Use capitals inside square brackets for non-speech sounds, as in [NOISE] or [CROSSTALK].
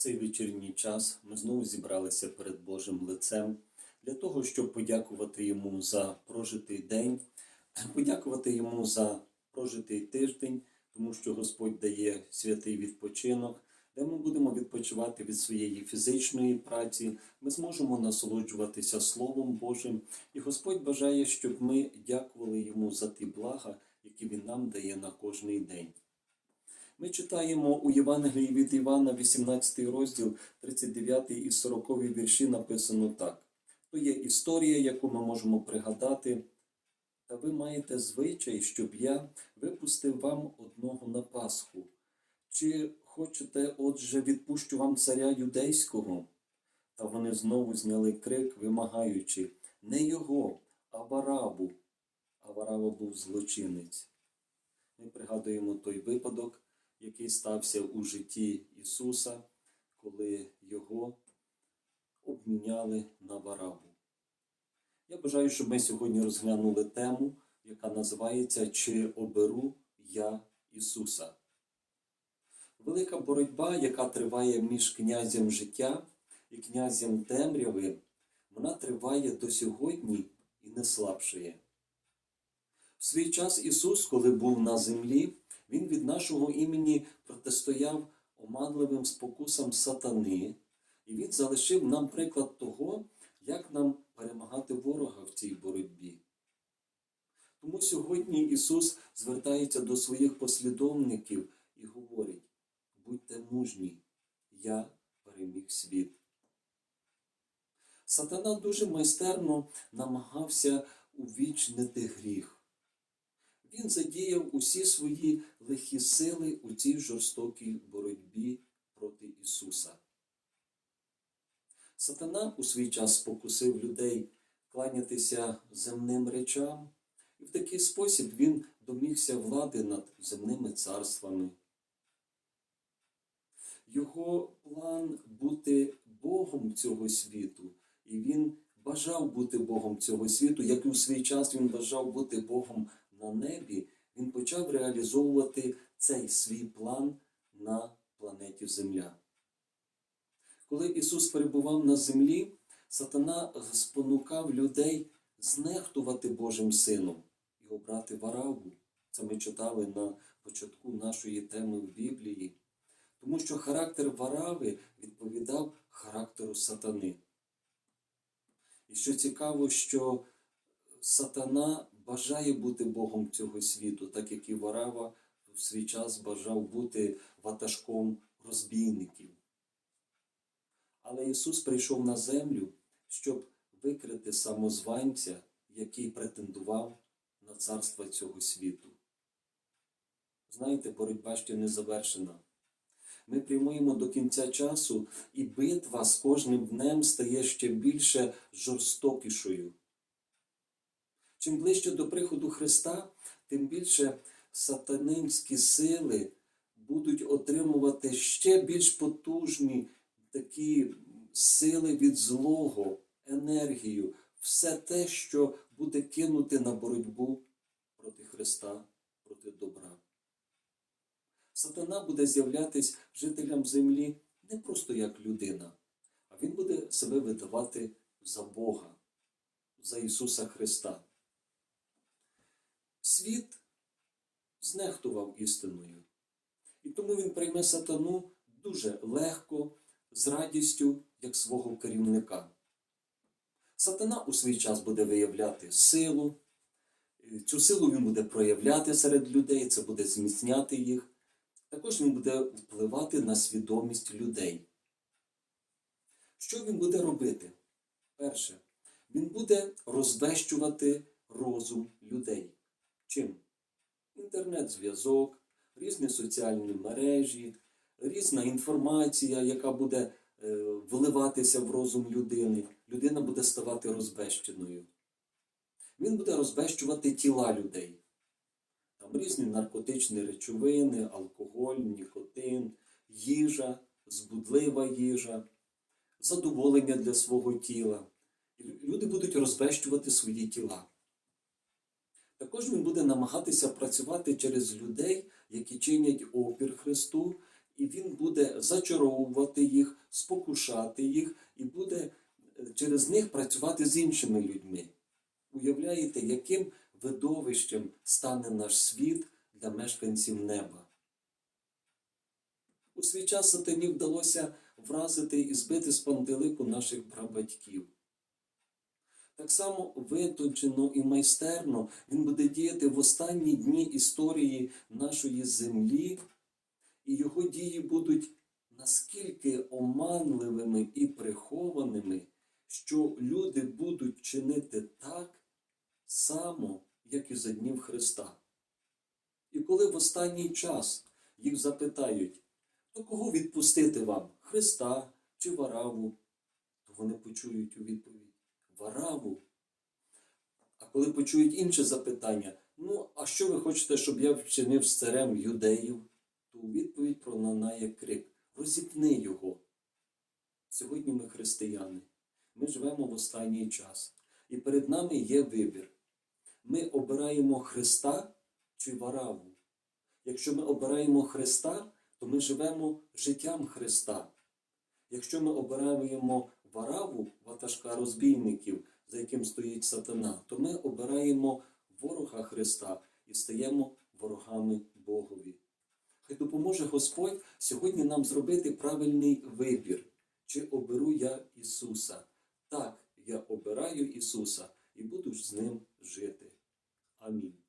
цей вечірній час ми знову зібралися перед Божим лицем для того, щоб подякувати йому за прожитий день, [CLEARS THROAT] подякувати йому за прожитий тиждень, тому що Господь дає святий відпочинок, де ми будемо відпочивати від своєї фізичної праці, ми зможемо насолоджуватися Словом Божим, і Господь бажає, щоб ми дякували йому за ті блага, які Він нам дає на кожний день. Ми читаємо у Євангелії від Івана, 18 розділ, 39 і 40 вірші написано так. То є історія, яку ми можемо пригадати. Та ви маєте звичай, щоб я випустив вам одного на Пасху. Чи хочете, отже, відпущу вам царя юдейського? Та вони знову зняли крик, вимагаючи не його, а Варабу. А Вараба був злочинець. Ми пригадуємо той випадок, який стався у житті Ісуса, коли Його обміняли на Варабу. Я бажаю, щоб ми сьогодні розглянули тему, яка називається Чи оберу я Ісуса? Велика боротьба, яка триває між князем життя і князем темряви, вона триває до сьогодні і не слабшає. В свій час Ісус, коли був на землі, Він від нашого імені протистояв оманливим спокусам сатани, і Він залишив нам приклад того, як нам перемагати ворога в цій боротьбі. Тому сьогодні Ісус звертається до своїх послідовників і говорить: будьте мужні, я переміг світ. Сатана дуже майстерно намагався увічнити гріх. Він задіяв усі свої лихі сили у цій жорстокій боротьбі проти Ісуса. Сатана у свій час спокусив людей кланятися земним речам, і в такий спосіб він домігся влади над земними царствами. Його план бути Богом цього світу, і він бажав бути Богом цього світу, як і у свій час він бажав бути Богом на небі, він почав реалізовувати цей свій план на планеті Земля. Коли Ісус перебував на землі, сатана спонукав людей знехтувати Божим Сином і обрати вараву. Це ми читали на початку нашої теми в Біблії. Тому що характер варави відповідав характеру сатани. І що цікаво, що сатана бажає бути Богом цього світу, так як і Варава в свій час бажав бути ватажком розбійників. Але Ісус прийшов на землю, щоб викрити самозванця, який претендував на царство цього світу. Знаєте, боротьба ще не завершена. Ми прямуємо до кінця часу, і битва з кожним днем стає ще більше жорстокішою. Чим ближче до приходу Христа, тим більше сатанинські сили будуть отримувати ще більш потужні такі сили від злого, енергію, все те, що буде кинути на боротьбу проти Христа, проти добра. Сатана буде з'являтись жителям землі не просто як людина, а він буде себе видавати за Бога, за Ісуса Христа. Світ знехтував істиною, і тому він прийме сатану дуже легко, з радістю, як свого керівника. Сатана у свій час буде виявляти силу, цю силу він буде проявляти серед людей, це буде зміцняти їх. Також він буде впливати на свідомість людей. Що він буде робити? Перше, він буде розвещувати розум людей. Чим? Інтернет-зв'язок, різні соціальні мережі, різна інформація, яка буде е, вливатися в розум людини. Людина буде ставати розбещеною. Він буде розбещувати тіла людей. Там різні наркотичні речовини, алкоголь, нікотин, їжа, збудлива їжа, задоволення для свого тіла. Люди будуть розбещувати свої тіла. Також він буде намагатися працювати через людей, які чинять опір Христу і він буде зачаровувати їх, спокушати їх, і буде е, через них працювати з іншими людьми. Уявляєте, яким видовищем стане наш світ для мешканців неба? У свій час сатані вдалося вразити і збити з пантелику наших прабатьків. Так само витончено і майстерно він буде діяти в останні дні історії нашої землі, і його дії будуть наскільки оманливими і прихованими, що люди будуть чинити так само, як і за днів Христа. І коли в останній час їх запитають, то кого відпустити вам? Христа чи Вараву? То вони почують у відповідь Вараву. А коли почують інше запитання, ну, а що ви хочете, щоб я вчинив з царем юдеїв? То у відповідь пролунає крик Розіпни його. Сьогодні ми християни. Ми живемо в останній час. І перед нами є вибір. Ми обираємо Христа чи Вараву. Якщо ми обираємо Христа, то ми живемо життям Христа. Якщо ми обираємо вараву, ватажка розбійників, за яким стоїть сатана, то ми обираємо ворога Христа і стаємо ворогами Богові. Хай допоможе Господь сьогодні нам зробити правильний вибір, чи оберу я Ісуса. Так, я обираю Ісуса і буду з ним жити. Амінь.